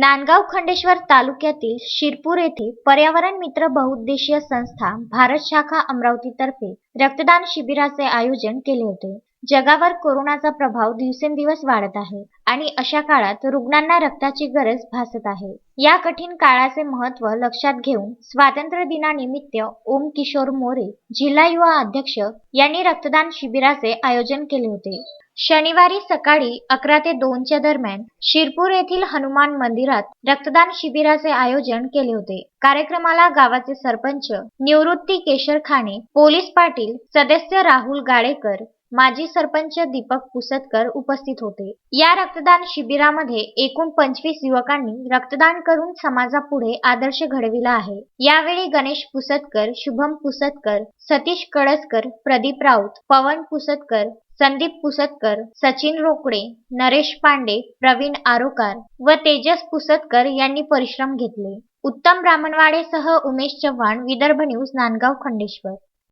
नांदगाव खंडेश्वर तालुक्यातील शिरपूर येथे पर्यावरण मित्र बहुउद्देशीय संस्था भारत शाखा अमरावतीतर्फे रक्तदान शिबिराचे आयोजन केले होते. जगावर कोरोनाचा प्रभाव दिवसेंदिवस वाढत आहे आणि अशा काळात रुग्णांना रक्ताची गरज भासत आहे. या कठीण काळाचे महत्त्व लक्षात घेऊन स्वातंत्र्य दिनानिमित्त ओम किशोर मोरे जिल्हा युवा अध्यक्ष यांनी रक्तदान शिबिराचे आयोजन केले होते. शनिवारी सकाळी अकरा ते दोनच्या दरम्यान शिरपूर येथील हनुमान मंदिरात रक्तदान शिबिराचे आयोजन केले होते. कार्यक्रमाला गावाचे सरपंच निवृत्ती केशर खाणे पोलीस पाटील सदस्य राहुल गाडेकर माजी सरपंच दीपक पुसतकर उपस्थित होते. या रक्तदान शिबिरामध्ये एकूण पंचवीस युवकांनी रक्तदान करून समाजापुढे आदर्श घडविला आहे. यावेळी गणेश पुसतकर शुभम पुसतकर सतीश कळसकर प्रदीप राऊत पवन पुसतकर संदीप पुसतकर सचिन रोकडे नरेश पांडे प्रवीण आरोकार व तेजस पुसतकर यांनी परिश्रम घेतले. उत्तम ब्राह्मणवाडेसह उमेश चव्हाण विदर्भ न्यूज नांदगाव खंडेश्वर.